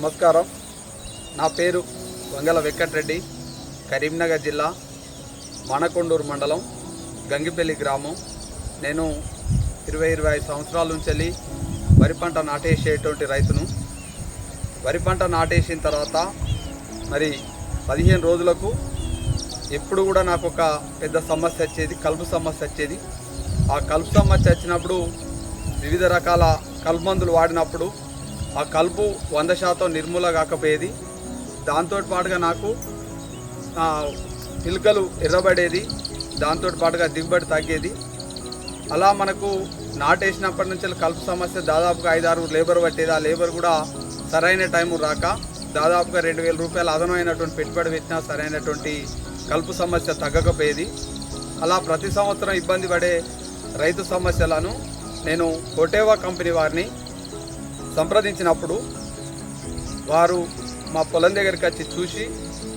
నమస్కారం. నా పేరు వంగల వెంకటరెడ్డి కరీంనగర్ జిల్లా మానకొండూరు మండలం గంగిపల్లి గ్రామం. నేను ఇరవై ఇరవై ఐదు సంవత్సరాల నుంచి వరి పంట నాటేసేటువంటి రైతును. వరి పంట నాటేసిన తర్వాత మరి పదిహేను రోజులకు ఎప్పుడు కూడా నాకు ఒక పెద్ద సమస్య వచ్చేది కలుపు సమస్య వచ్చేది. ఆ కలుపు సమస్య వచ్చినప్పుడు వివిధ రకాల కలుపు మందులు వాడినప్పుడు ఆ కలుపు వంద శాతం నిర్మూల కాకపోయేది. దాంతో పాటుగా నాకు ఆ, పిలకలు ఎర్రబడేది. దాంతో పాటుగా దిగుబడి తగ్గేది. అలా మనకు నాటేసినప్పటి నుంచి కలుపు సమస్య దాదాపుగా ఐదారు లేబర్ పట్టేది. ఆ లేబర్ కూడా సరైన టైం రాక దాదాపుగా రెండు వేల రూపాయలు అదనమైనటువంటి పెట్టుబడి పెట్టినా సరైనటువంటి కలుపు సమస్య తగ్గకపోయేది. అలా ప్రతి సంవత్సరం ఇబ్బంది పడే రైతు సమస్యలను నేను కోటేవా కంపెనీ వారిని సంప్రదించినప్పుడు వారు మా పొలం దగ్గరికి వచ్చి చూసి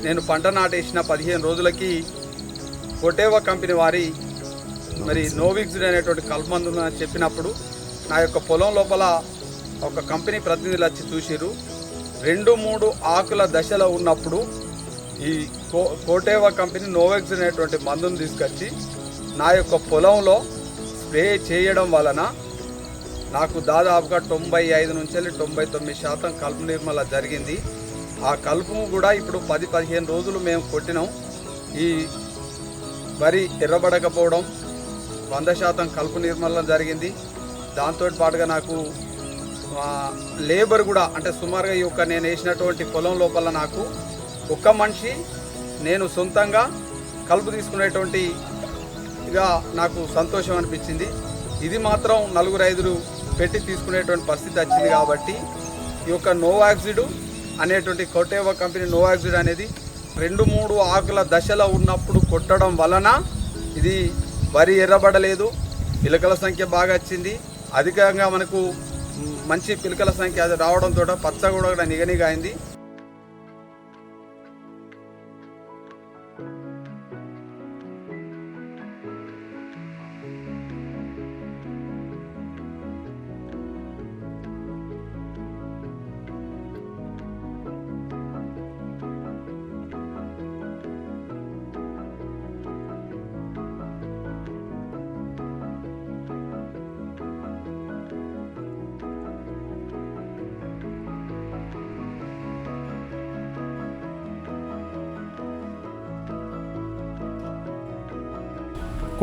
నేను పంట నాటేసిన పదిహేను రోజులకి కొటేవా కంపెనీ వారి మరి నోవిక్స్డ్ అనేటువంటి కల్మందు ఉందని చెప్పినప్పుడు నా యొక్క పొలం లోపల ఒక కంపెనీ ప్రతినిధులు వచ్చి చూసిరు రెండు మూడు ఆకుల దశలో ఉన్నప్పుడు ఈ కో కోటేవా కంపెనీ నోవెక్స్ అనేటువంటి మందును తీసుకొచ్చి నా యొక్క పొలంలో స్ప్రే చేయడం వలన నాకు దాదాపుగా తొంభై ఐదు నుంచి వెళ్ళి తొంభై తొమ్మిది శాతం కలుపు నిర్మల జరిగింది. ఆ కలుపు కూడా ఇప్పుడు పది పదిహేను రోజులు మేము కొట్టినాం. ఈ వరి ఎర్రబడకపోవడం వంద శాతం కలుపు నిర్మూలన జరిగింది. దాంతో పాటుగా నాకు లేబర్ కూడా అంటే సుమారుగా ఈ యొక్క నేను వేసినటువంటి పొలం లోపల నాకు ఒక్క మనిషి నేను సొంతంగా కలుపు తీసుకునేటువంటి ఇక నాకు సంతోషం అనిపించింది. ఇది మాత్రం నలుగురు ఐదుగురు పెట్టి తీసుకునేటువంటి పరిస్థితి వచ్చింది కాబట్టి ఈ యొక్క నోవాక్సిడ్ అనేటువంటి కొటేవా కంపెనీ నోవాక్సిడ్ అనేది రెండు మూడు ఆకుల దశలో ఉన్నప్పుడు కొట్టడం వలన ఇది వరి ఎర్రబడలేదు పిలకల సంఖ్య బాగా వచ్చింది. అధికంగా మనకు మంచి పిలకల సంఖ్య అది రావడంతో పచ్చ కూడా నిగనిగా అయింది.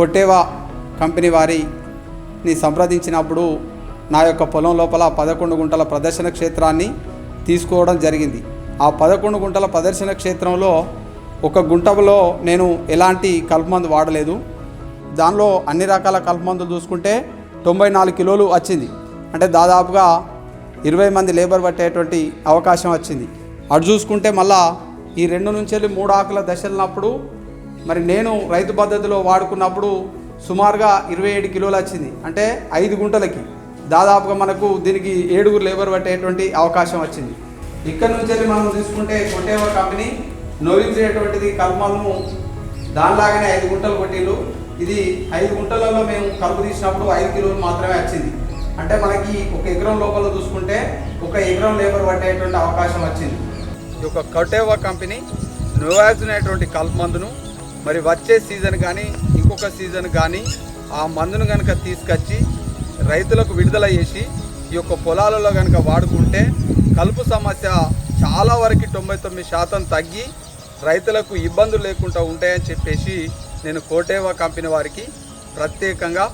కొట్టేవా కంపెనీ వారిని సంప్రదించినప్పుడు నా యొక్క పొలం లోపల పదకొండు గుంటల ప్రదర్శన క్షేత్రాన్ని తీసుకోవడం జరిగింది. ఆ పదకొండు గుంటల ప్రదర్శన క్షేత్రంలో ఒక గుంటలో నేను ఎలాంటి కలుపుమందు వాడలేదు. దానిలో అన్ని రకాల కలుపుమందులు చూసుకుంటే తొంభై నాలుగు కిలోలు వచ్చింది. అంటే దాదాపుగా ఇరవై మంది లేబర్ పట్టేటువంటి అవకాశం వచ్చింది. అటు చూసుకుంటే మళ్ళా ఈ రెండు నుంచి వెళ్ళి మూడు ఆకుల దశలనప్పుడు మరి నేను రైతు పద్ధతిలో వాడుకున్నప్పుడు సుమారుగా ఇరవై ఏడు కిలోలు వచ్చింది. అంటే ఐదు గుంటలకి. దాదాపుగా మనకు దీనికి ఏడుగురు లేబర్ పట్టేటువంటి అవకాశం వచ్చింది. ఇక్కడ నుంచి వెళ్ళి మనం తీసుకుంటే కొట్టేవ కంపెనీ నోవించేటువంటిది కల్మము దానిలాగానే ఐదు గుంటలు కొట్టిళ్ళు ఇది ఐదు గుంటలలో మేము కలుపు తీసినప్పుడు ఐదు కిలోలు మాత్రమే వచ్చింది. అంటే మనకి ఒక ఎకరం లోపల చూసుకుంటే ఒక ఎకరం లేబర్ పట్టేటువంటి అవకాశం వచ్చింది. ఈ యొక్క కటేవా కంపెనీ నోవాజ్ అనేటువంటి మందును మరి వచ్చే సీజన్ కానీ ఇంకొక సీజన్ కానీ ఆ మందును కనుక తీసుకొచ్చి రైతులకు విడుదల చేసి ఈ యొక్క పొలాలలో కనుక వాడుకుంటే కలుపు సమస్య చాలా వరకు తొంభై తొమ్మిది శాతం తగ్గి రైతులకు ఇబ్బందులు లేకుండా ఉంటాయని చెప్పేసి నేను కోటేవా కంపెనీ వారికి ప్రత్యేకంగా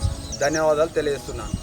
ధన్యవాదాలు తెలియజేస్తున్నాను.